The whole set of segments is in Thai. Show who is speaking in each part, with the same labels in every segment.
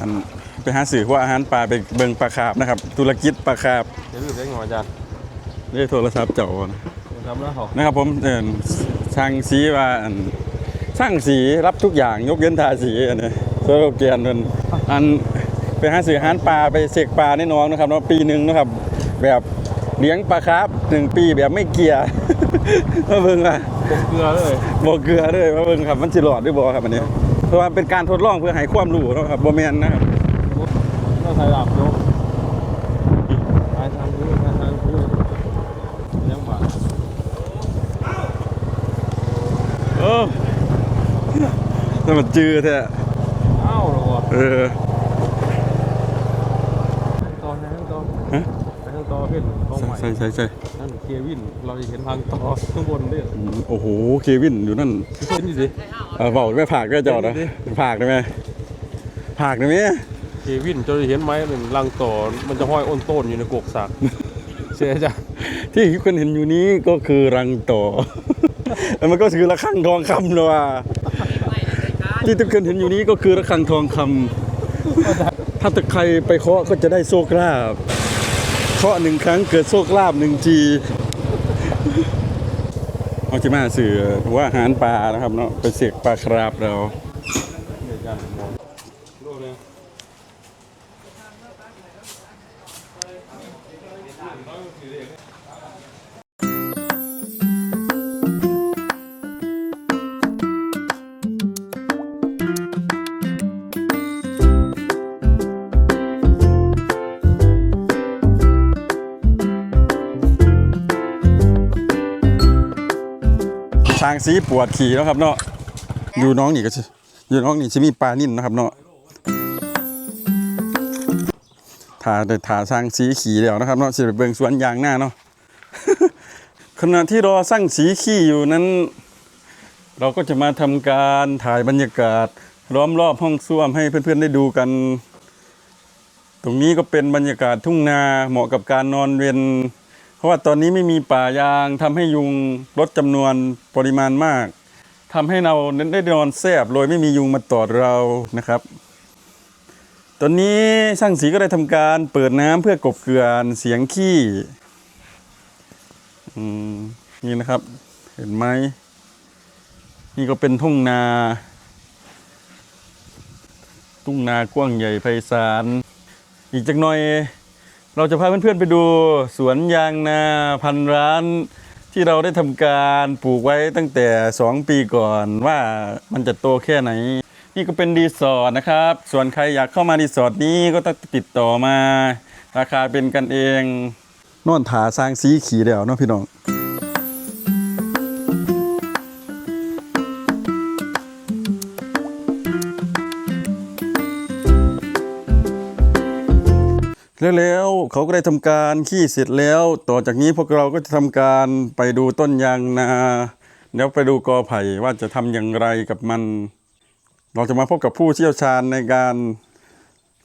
Speaker 1: อันไปหาสื่อว่าอาหารปลาไปเบิงปลาคาบนะครับ ธุรกิจปลาคาบ
Speaker 2: เดี๋ยวดูเล็กหน่อยอาจารย์
Speaker 1: เรียกโทรศัพท์เจ้านะ
Speaker 2: ทำแล้วเหรอ
Speaker 1: นะครับผมเอ่อช่างสีว่าอันช่างสีรับทุกอย่างยกเว้นทาสีอันนี้โซโลแกนมันอันไปหาสื่ออาหารปลาไปเสกปลาในน้องนะครับเนาะปีหนึ่งนะครับ แบบเลี้ยงปลาคาบหนึ่งปีแบบไม่เกียร์มาเบิ่งอะ
Speaker 2: ผมเกลือเลย
Speaker 1: บ่เกลือเลยมาเบิ่งครับมันสิรอดหรือบ่ครับอันนี้ เพราะว่าเป็นการทดลองเพื่อให้ความรู้เนาะครับบ่แม่นนะครับ
Speaker 2: ต้องใส่หลับยกทายทางพื้นทายทางพื้นยังบาด
Speaker 1: เออแต่มันจือแท้
Speaker 2: เอ้าเหรอวะ
Speaker 1: เออ
Speaker 2: ตอนนั้นตอน
Speaker 1: ฮะ
Speaker 2: ไปทางต่อเพื่อนห้อง ใหม่
Speaker 1: ใช่ใช่ใช่
Speaker 2: นั่นเควิน เราจะเห็นทางต่อข้างบนด้วย
Speaker 1: อืมโอ้โห เควินอยู่นั่น
Speaker 2: เห็นดิสิ
Speaker 1: เออบอกไม่ผากก็จอดนะ
Speaker 2: เห็นดิ
Speaker 1: ผากได้ไหมผากได้ไหม
Speaker 2: เควินจะเห็นไหมหนึ่งรังต่อมันจะห้อยอ้นต้นอยู่ในกกสักเสียจ้ะ
Speaker 1: ที่คุณเห็นอยู่นี้ก็คือรังต่อแล้วมันก็คือระฆังทองคำเลยว่ะที่ทุกคนเห็นอยู่นี้ก็คือระฆังทองคำถ้าตะใครไปเคาะก็จะได้โชคลาภ เคาะหนึ่งครั้งเกิดโชคลาภหนึ่งจีเอาจะมาสื่อว่าอาหารปลานะครับเนาะไปเสกปลาคราบเรา สีปวดขี่แล้วครับเนาะอยู่น้องนี่ก็สิอยู่น้องนี่จะมีปลานิ่นนะครับเนาะถาแต่ถาช้างสีขี่แล้วนะครับเนาะสิไปเบิ่งสวนยางหน้าเนาะขณะที่รอสร้างสีขี่อยู่นั้น เราก็จะมาทำการถ่ายบรรยากาศล้อมรอบห้องส้วมให้เพื่อนๆได้ดูกัน ตรงนี้ก็เป็นบรรยากาศทุ่งนาเหมาะกับการนอนเวียน เพราะว่าตอนนี้ไม่มีป่ายางทำให้ยุงลดจำนวนปริมาณมากทำให้เราได้นอนแซบโดยไม่มียุงมาตอดเรานะครับ ตอนนี้ช่างสีก็ได้ทำการเปิดน้ำเพื่อกบเกลื่อนเสียงขี้นี่นะครับ เห็นไหมนี่ก็เป็นทุ่งนา ทุ่งนากว้างใหญ่ไพศาลอีกจักหน่อย เราจะพาเพื่อนๆไปดูสวนยางนาพันร้านที่เราได้ทำการปลูกไว้ตั้งแต่ 2 ปีก่อนว่ามันจะโตแค่ไหน นี่ก็เป็นรีสอร์ทนะครับ ส่วนใครอยากเข้ามารีสอร์ทนี้ก็ต้องติดต่อมา ราคาเป็นกันเองนอนถาสร้างสีขี่แล้วเนาะพี่น้อง แล้วเขาก็ได้ทำการขี้เสร็จแล้ว ต่อจากนี้พวกเราก็จะทำการไปดูต้นยางนาแล้วไปดูกอไผ่ว่าจะทำอย่างไรกับมัน เราจะมาพบกับผู้เชี่ยวชาญในการ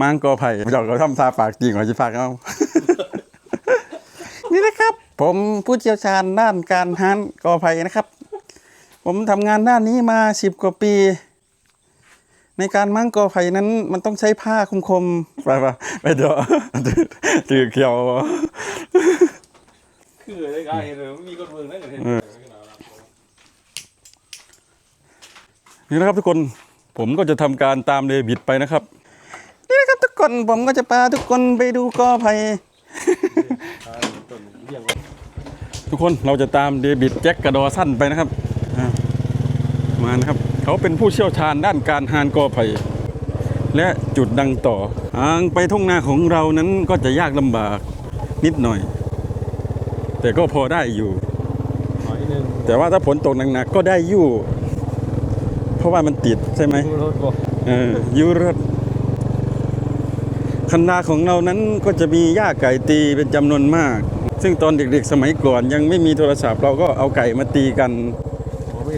Speaker 1: ม้างกอไผ่เราก็ทำทาปากจริงหรอจะฝากเอานี่นะครับ ผมผู้เชี่ยวชาญด้านการหันกอไผ่นะครับ ผมทำงานด้านนี้มาสิบกว่าปี ในการมั่งกอไผ่นั้นมันต้องใช้ผ้าคมๆไปปะไปเดี๋ยวถือเขียว
Speaker 2: คือได้ไงเห็นเลยมีคนเมืองนั่นเห็น
Speaker 1: นี่นะครับทุกคนผมก็จะทำการตามเดวิดไปนะครับ นี่นะครับทุกคนผมก็จะพาทุกคนไปดูกอไผ่
Speaker 2: ต้นเลี้ยง
Speaker 1: ทุกคนเราจะตามเดวิดแจ็คกระดอสั้นไปนะครับอ่ามานะครับ เขาเป็นผู้เชี่ยวชาญด้านการหานกอไผ่และจุดดังต่อทางไปทุ่งนาของเรานั้นก็จะยากลำบากนิดหน่อย แต่ก็พอได้อยู่
Speaker 2: หอยหนึ่ง
Speaker 1: แต่ว่าถ้าฝนตกหนักๆก็ได้อยู่ เพราะว่ามันติดใช่ไหม
Speaker 2: รถบอก
Speaker 1: เออยูรถคันนาของเรานั้นก็จะมีหญ้าไก่ตีเป็นจำนวนมาก ซึ่งตอนเด็กๆสมัยก่อนยังไม่มีโทรศัพท์เราก็เอาไก่มาตีกัน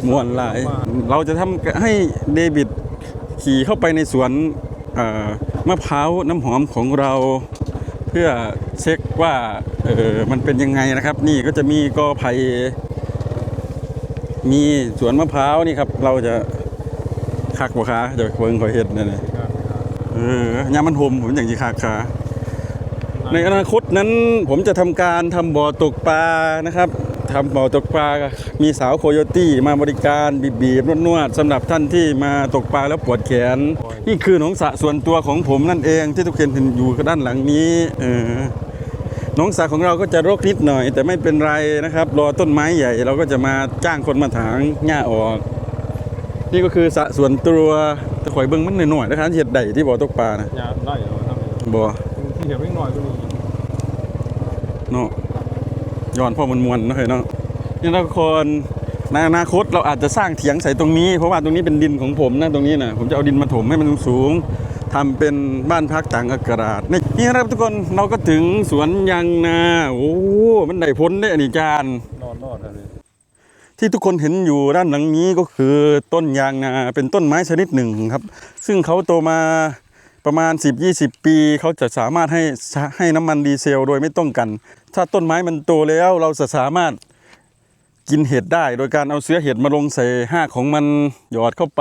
Speaker 1: มวนหลาย เราจะทำให้เดวิดขี่เข้าไปในสวนมะพร้าวน้ำหอมของเรา เพื่อเช็คว่าเออมันเป็นยังไงนะครับ นี่ก็จะมีกอไผ่มีสวนมะพร้าวนี่ครับ เราจะคักบ่คะเดี๋ยวเบิ่งขอยเฮ็ดนั่นน่ะเอเออยามันห่มผมอย่างที่ขาขาในอนาคตนั้นผมจะทำการทำบ่อตกปลานะครับ ทำบ่อตกปลา มีสาวโคโยตี้มาบริการบีบๆนวดๆสำหรับท่านที่มาตกปลาแล้วปวดแขน นี่คือหนองสระส่วนตัวของผมนั่นเองที่ทุกคนเห็นอยู่ด้านหลังนี้เออหน้องสาของเราก็จะรกนิดหน่อย แต่ไม่เป็นไรนะครับ รอต้นไม้ใหญ่ เราก็จะมาจ้างคนมาถางหญ้าออก นี่ก็คือสระส่วนตัวแตะข่อยเบิ้งมันหน่อยๆนะครับเห็ดใดที่บ่อตกปลานะ
Speaker 2: ยาได้เหรอทำ
Speaker 1: บ่
Speaker 2: ที่เห็นไม่น้อยก็มี
Speaker 1: เนาะ ย้อนพ่อมันมวนๆเนาะเฮ้ยเนาะนี่ทุกคนในอนาคตเราอาจจะสร้างเถียงใส่ตรงนี้ เพราะว่าตรงนี้เป็นดินของผมนะตรงนี้นะผมจะเอาดินมาถมให้มันสูงๆทำเป็นบ้านพักต่างอากาศนี่นี่นะครับทุกคนเราก็ถึงสวนยางนาโอ้โหมันได้พ้นได้อนิจาน
Speaker 2: นอนนอนอะไร
Speaker 1: ที่ทุกคนเห็นอยู่ด้านหลังนี้ก็คือต้นยางนาเป็นต้นไม้ชนิดหนึ่งครับ ซึ่งเขาโตมา ประมาณ 10-20 ปีเขาจะสามารถให้ให้น้ำมันดีเซลโดยไม่ต้องกัน ถ้าต้นไม้มันโตแล้วเราจะสามารถกินเห็ดได้ โดยการเอาเสื้อเห็ดมาลงใส่ห้าของมันหยอดเข้าไป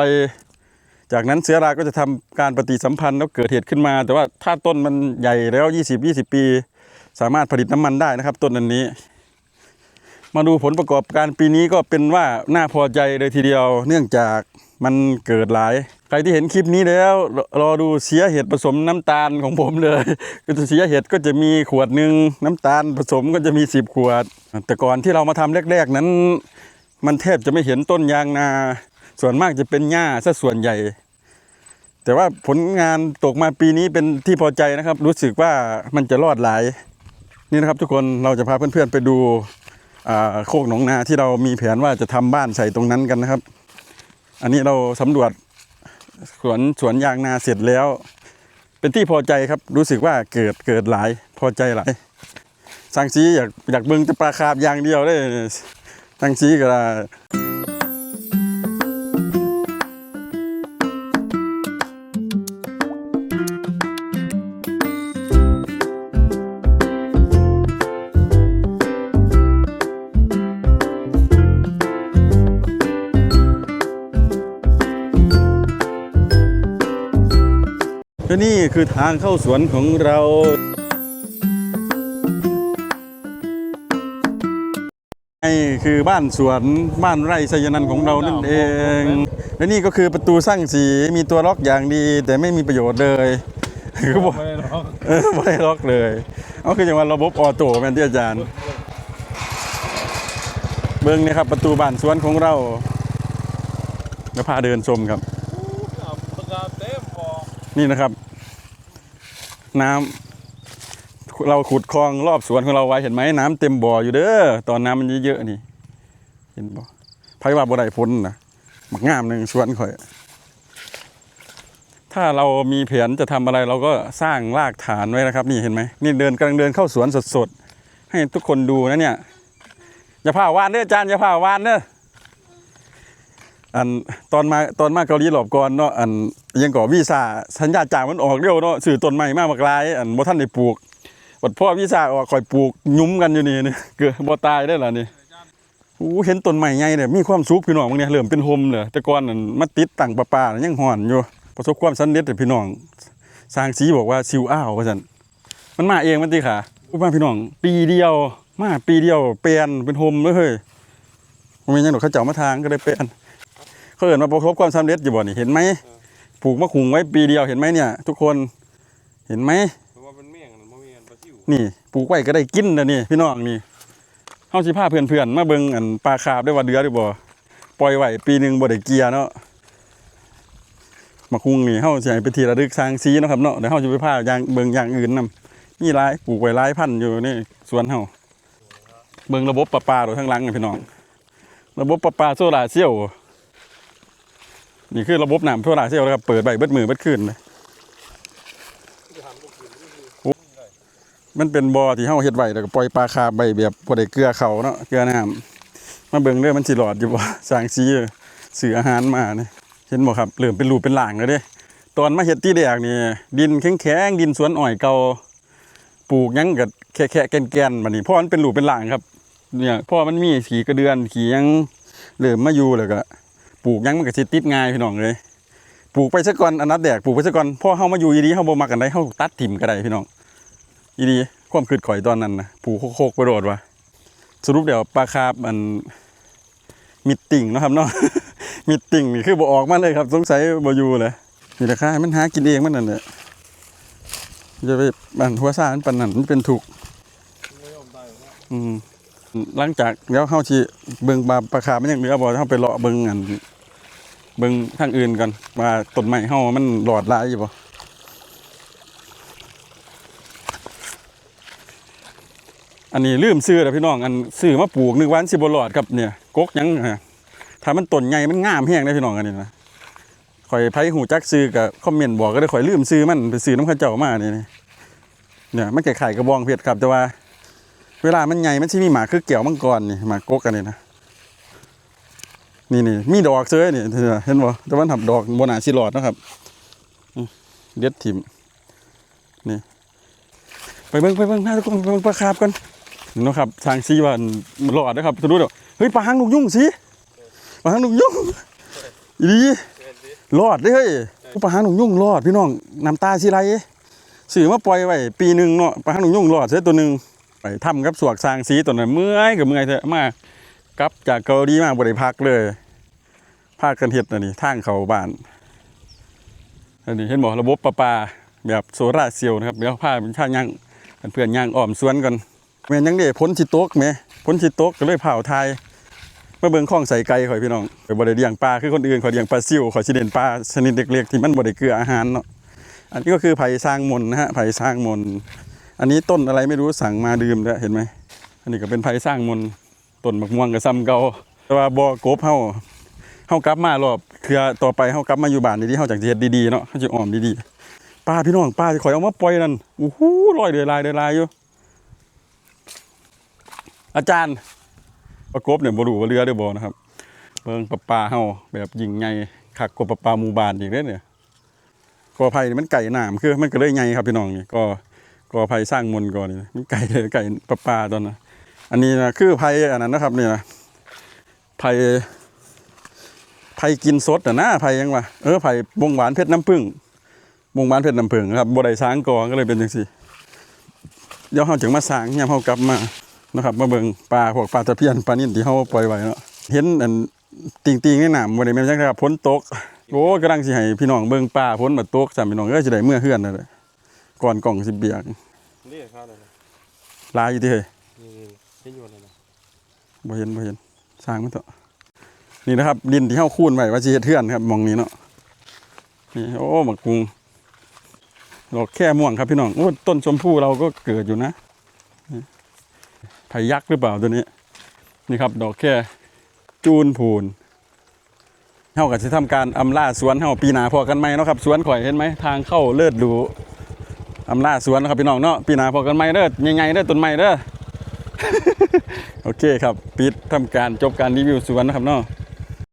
Speaker 1: จากนั้นเสือราก็จะทำการปฏิสัมพันธ์แล้วเกิดเห็ดขึ้นมา แต่ว่าถ้าต้นมันใหญ่แล้ว 20-20 ปี สามารถผลิตน้ำมันได้นะครับ ต้นอันนี้ มาดูผลประกอบการปีนี้ก็เป็นว่าน่าพอใจเลยทีเดียว เนื่องจากมันเกิดหลาย ใครที่เห็นคลิปนี้แล้ว รอดูเสียเห็ดผสมน้ำตาลของผมเลยก็จะเสียเห็ดก็จะมีขวดหนึ่งน้ำตาลผสมก็จะมีสิบขวด แต่ก่อนที่เรามาทำแรก ๆ นั้น มันแทบจะไม่เห็นต้นยางนา ส่วนมากจะเป็นหญ้าซะส่วนใหญ่ แต่ว่าผลงานตกมาปีนี้เป็นที่พอใจนะครับ รู้สึกว่ามันจะรอดหลาย นี่นะครับทุกคนเราจะพาเพื่อนๆไปดูโคกหนองนาที่เรามีแผนว่าจะทำบ้านใส่ตรงนั้นกันนะครับ อันนี้เราสำรวจ สวนสวนยางนาเสร็จแล้ว เป็นที่พอใจครับรู้สึกว่าเกิดเกิดหลายพอใจหลายสังซีอยากอยากเบิ่งจะปลาคาบอย่างเดียวได้สังซีก็ได้ คือทางเข้าสวนของเรานี่คือบ้านสวนบ้านไร่ไซยานันท์ของเรานั่นเอง และนี่ก็คือประตูสร้างสีมีตัวล็อกอย่างดี แต่ไม่มีประโยชน์เลยคือบอก
Speaker 2: ไม่ได้หรอก
Speaker 1: เออไม่ได้ล็อกเลยเอาคืออย่างว่าระบบออโต้แมนที่อาจารย์ เบิ้งเนี่ยครับประตูบ้านสวนของเราแล้วพาเดินชมครับ
Speaker 2: ประกาศเต็มบอก
Speaker 1: นี่นะครับ น้ำเราขุดคลองรอบสวนของเราไว้เห็นไหมน้ำเต็มบ่ออยู่เด้อตอนน้ำมันเยอะๆนี่เห็นบ่ไผว่าบ่ได้พ้นนะมักงามหนึ่งสวนข่อย ถ้าเรามีแผนจะทำอะไรเราก็สร้างรากฐานไว้นะครับ นี่เห็นไหมนี่เดินกำลังเดินเข้าสวนสดๆให้ทุกคนดูนะเนี่ยอย่าพาวานเด้ออาจารย์อย่าพาวานเด้อ อันตอนมาตอนมาเกาหลีหลอบก่อนเนาะอันยังก่อวีซ่าสัญญาจ้างมันออกเร็วเนาะสื่อต้นใหม่มากมากลาย อันบ่ท่านได้ปลูกบัดพ่อวีซ่าออกคอยปลูกยุ้มกันอยู่นี่นี่เกิดบ่ตายได้ล่ะนี่อู้เห็นต้นใหม่ใหญ่เนี่ยมีความสุขพี่น้องบางเนี่ยเริ่มเป็นโฮมเลยแต่ก่อนนั่นมาติดตั้งประปายังห่อนอยู่ประสบความสำเร็จแต่พี่น้องสร้างสีบอกว่าซิวอ้าวว่าซั่นมันมาเองมันติค่ะผู้บ้าพี่น้อง ปีเดียว มาปีเดียวเปลี่ยนเป็นโฮมเลยเฮ้ยม่นยังดอกเขาเจ้ามาทางก็เลยเปลี่ยน เขาเอินมาประสบความสำเร็จอยู่บ่นี่เห็นไหมปลูกมะขุงไว้ปีเดียวเห็นไหมเนี่ย ทุกคนเห็นไหม
Speaker 2: เพราะว่าเป็นเมี่ยงนั่นบ่มีอันปลาซิว
Speaker 1: นี่ปลูกไว้ก็ได้กินนะนี่พี่น้องนี่เฮาสิพาเพื่อนๆมาเบิ่งอันปลาคาบได้ว่าเดือหรือบ่ปล่อยไว้ปีหนึงบ่ได้เกียร์เนาะมะขุงนี่เฮาสิให้ไปทีระลึกสร้างสีเนาะครับเนาะเดี๋ยวเฮาสิไปพาอย่างเบิ่งอย่างอื่นนํมีหลายปลูกไว้หลายพันธุ์อยู่นี่สวนเฮาเบิ่งระบบประปาโดยทางหลังนี่พี่น้อง ระบบประปาโซลาร์เซลล์ นี่คือระบบน้ำทั่วรายเซลล้วครับ เปิดใบเบิดมือเบิดคืนเลยมันเป็นบ่อที่เฮาเฮ็ดไว้แล้วก็ปล่อยปลาคาบใบแบบบ่ได้เกลือเขาเนาะเกลือน้ำมาเบิ่งเด้อมันสิหลอดอยู่บ่สางสีสื่ออาหารมาเนี่ยเห็นบ่ครับเริ่มเป็นรูปเป็นหลางแล้วเด้ตอนมาเฮ็ดที่แรกนี่ดินแข็งๆดินสวนอ้อยเก่าปลูกยังก็แค่ๆแกนๆบัดนี้เพราะมันเป็นรูปเป็นหลางครับ เนี่ยพราะมันมีขีกระเดือนขียังเริ่มมาอยู่แล้วก็ ปลูกยังมันก็สิติดง่ายพี่น้องเลยปลูกไปซะก่อนอันนับแดกปลูกไปซะก่อนพ่อเฮามาอยู่อีดีเฮาบ่มักกันได้เฮาตัดถิ่มก็ได้พี่น้องอีดีความคิดข่อยตอนนั้นนะปลูกโคกไปโดดว่าสรุปเดี๋ยวปลาคาร์ฟมันมิดติ่งนะครับเนาะมิดติ่งนี่คือบ่ออกมาเลยครับ สงสัยบ่อยู่เลยนี่ราคาให้มันหากินเองมันนั่นแหละจะไปบันหัวซ่ามันปนนั้นมันเป็นถูก
Speaker 2: อืมห
Speaker 1: ลังจากแล้วเฮาสิเบิ่งปลาปลาคาร์ฟมันยังเหลือบ่เฮาไปเลาะเบิ่งอัน เบิ่งทางอื่นก่อนว่าต้นไม้เฮามันหลอดลายอยู่บ่อันนี้ลืมซื้อแล้วพี่น้องอันซื้อมาปลูกนึกว่าอันสิบ่หลอดครับเนี่ยกกยังฮะถ้ามันต้นใหญ่มันงามแฮงเด้พี่น้องอันนี้นะข่อยไผหูจักซื้อก็คอมเมนต์บอกก็ได้ข่อยลืมซื้อมันไปซื้อน้ำข้าเจ้ามานี่นี่เนี่ยมันคล้ายๆกระบองเพชรครับแต่ว่า เวลามันใหญ่มันสิมีหมาคือเกี่ยวมังกรนี่หมากกกกันนี่นะ นี่นี่มีดอกเซ้ยนี่เห็นบ่แต่มันทับดอกบนหนาสิหลอดนะครับเด็ดถิ่มนี่ไปเบิ่งไปเบิ่งหน้าทุกคนไปเบิ่งปลาคาบกันนี่นะครับทางซีวันหลอดนะครับจะรู้เดี๋ยวเฮ้ยปลาหางนกยุ่งสิปลาหางนกยุ่งอีดี
Speaker 2: ห็นสิ
Speaker 1: รอดเด้เฮ้ยปลาหางนกยุ่งรอดพี่น้องน้ำตาสิไหลซื้อมาปล่อยไว้ปีหนึ่งเนาะปลาหางนกยุ่งรอดเสียตัวหนึ่งไปทำกับสวกสางสีตัวนั้นเมื่อยกับเมื่อยเถอะมา กลับจากเกาหลีมาบริพักเลยพาคกันเห็ดนนี้ทางเขาบ้านอันนี้เห็นบอกระบบประปาแบบโซลาเซลล์นะครับเดี๋ยวพาเป็นชาย่างเพื่อนย่างอ้อมสวนกันแม่นยังเด้พ้นชิโต๊กแหม่พ้นชิโต๊กก็เลยเผาไทยมาเบิ่งข้องใส่ไก่ข่อยพี่น้องไปบ่ได้เลียงปลาคือคนอื่นข่อยเลียงปลาซิวข่อยสิเด่นปลาชนิดเล็กๆที่มันบ่ได้เกลืออาหารเนาะอันนี้ก็คือไผ่สร้างมนนะฮะไผ่สร้างมน อันนี้ต้นอะไรไม่รู้สั่งมาดื่มแล้วเห็นไหมอันนี้ก็เป็นไผ่สร้างมน ต้นมะม่วงกับซ้ำเก่าแต่ว่าบ่กบเฮาเฮากลับมารอบเครือต่อไปเฮากลับมาอยู่บ้านดีๆเฮาจากสิเฮ็ดดีๆเนาะเฮาสิอ้อมดีๆป้าพี่น้องป้าสิข่อยเอามาปล่อยนั่นโอ้โหลอยเดือยลายเดือยลายอยู่ อาจารย์ประกบเนี่ยบ่รู้ว่าเรือได้บ่นะครับเบิ่งปลาปลาเฮาแบบยิ่งใหญ่คักกว่าปลาปลาหมู่บ้านอีกเด้เนี่ยกอไผ่นี่มันไก่น้ำคือมันก็เลยใหญ่ครับพี่น้องนี่ก็กอไผ่สร้างมนก่อนนี่มันไก่ไก่ปลาปลาตอนนะ อันนี้นะคือไผ่อันนั้นนะครับเนี่ยนะไผ่ไผ่กินสดอะนะไผ่ยังวะเออไผ่บงหวานเพชรน้ำผึ้งบงหวานเพชรน้ำผึ้งครับบ่ได้สร้างกอก็เลยเป็นจังซี่เดี๋ยวเฮาจึงมาสร้างยามเฮากลับมานะครับมาเบิ่งปลาพวกปลาตะเพียนปลานิ่นที่เฮาปล่อยไว้เนาะเห็นอันติงๆในน้ำบ่ได้แม่นจังครับฝนตกโอ้กำลังสิให้พี่น้องเบิ่งปลาฝนมาตกซ้ำพี่น้องเอ้ยสิได้เมื่อเฮือนนั่นแหละก่อนกล่องสิเบียก
Speaker 2: นี่ข้าวเลยนะ
Speaker 1: ลายอยู่ที่เฮ้ย
Speaker 2: นี่นี่เห็นอยู่เลยนะ
Speaker 1: บ่เห็นบ่เห็นสร้างมันเถอะนี่นะครับดินที่เฮาคูนไว้ว่าสิเฮ็ดเทือนครับมองนี้เนาะนี่โอ้บักกุงดอกแค่ม่วงครับพี่น้องโอ้ต้นชมพู่เราก็เกิดอยู่นะนี่ไผ่ยักษ์หรือเปล่าตัวนี้ นี่ครับ ดอกแค่จูนพูนเฮาก็สิทำการอำลาสวนเฮาปีนาพอกันไหมเนาะครับสวนข่อยเห็นไหมทางเข้าเลิศหรูอำลาสวนนะครับพี่น้องเนาะปีนาพอกันไหมเด้อใหญ่ๆเด้อต้นไม้เด้อ โอเคครับ ปิดทำการจบการรีวิวสวนนะครับเนาะ